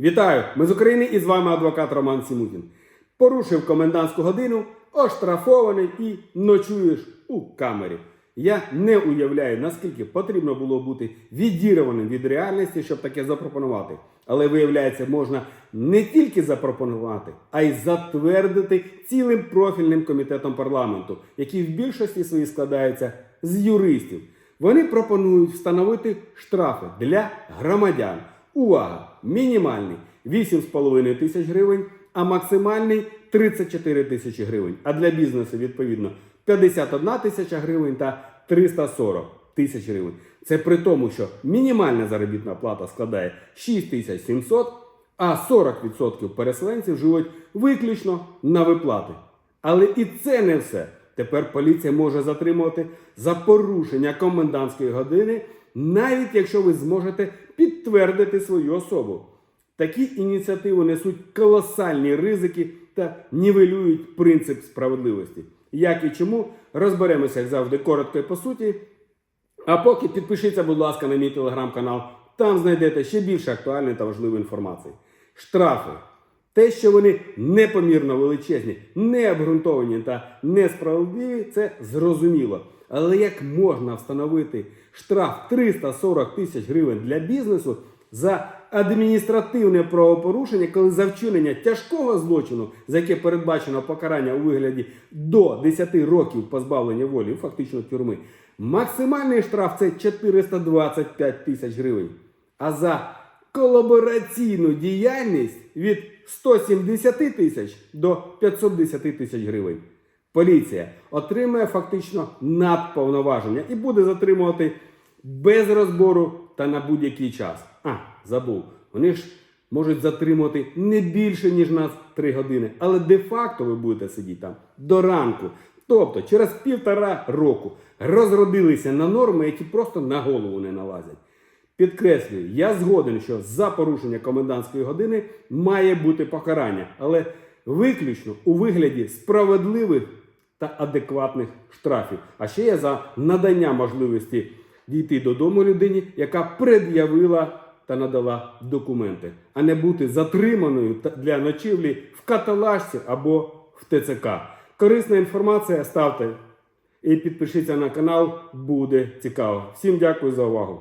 Вітаю! Ми з України і з вами адвокат Роман Сімутін. Порушив комендантську годину, оштрафований і ночуєш у камері. Я не уявляю, наскільки потрібно було бути відірваним від реальності, щоб таке запропонувати. Але виявляється, можна не тільки запропонувати, а й затвердити цілим профільним комітетом парламенту, який в більшості своїй складається з юристів. Вони пропонують встановити штрафи для громадян. Увага! Мінімальний 8,5 тисяч гривень, а максимальний 34 тисячі гривень. А для бізнесу, відповідно, 51 тисяча гривень та 340 тисяч гривень. Це при тому, що мінімальна заробітна плата складає 6700, а 40% переселенців живуть виключно на виплати. Але і це не все. Тепер поліція може затримувати за порушення комендантської години, навіть якщо ви зможете підтвердити свою особу. Такі ініціативи несуть колосальні ризики та нівелюють принцип справедливості. Як і чому розберемося, як завжди, коротко і по суті. А поки підпишіться, будь ласка, на мій телеграм-канал. Там знайдете ще більше актуальної та важливої інформації. Штрафи. Те, що вони непомірно величезні, необґрунтовані та несправедливі, це зрозуміло. Але як можна встановити штраф 340 тисяч гривень для бізнесу за адміністративне правопорушення, коли за вчинення тяжкого злочину, за яке передбачено покарання у вигляді до 10 років позбавлення волі, фактично тюрми, максимальний штраф це 425 тисяч гривень. А за колабораційну діяльність від 170 тисяч до 510 тисяч гривень. Поліція отримає фактично надповноваження і буде затримувати без розбору та на будь-який час. А, забув. Вони ж можуть затримувати не більше, ніж на 3 години, але де-факто ви будете сидіти там до ранку. Тобто через півтора року розродилися на норми, які просто на голову не налазять. Підкреслюю, я згоден, що за порушення комендантської години має бути покарання, але виключно у вигляді справедливих та адекватних штрафів. А ще є за надання можливості дійти додому людині, яка пред'явила та надала документи, а не бути затриманою для ночівлі в каталажці або в ТЦК. Корисна інформація ставте і підпишіться на канал, буде цікаво. Всім дякую за увагу.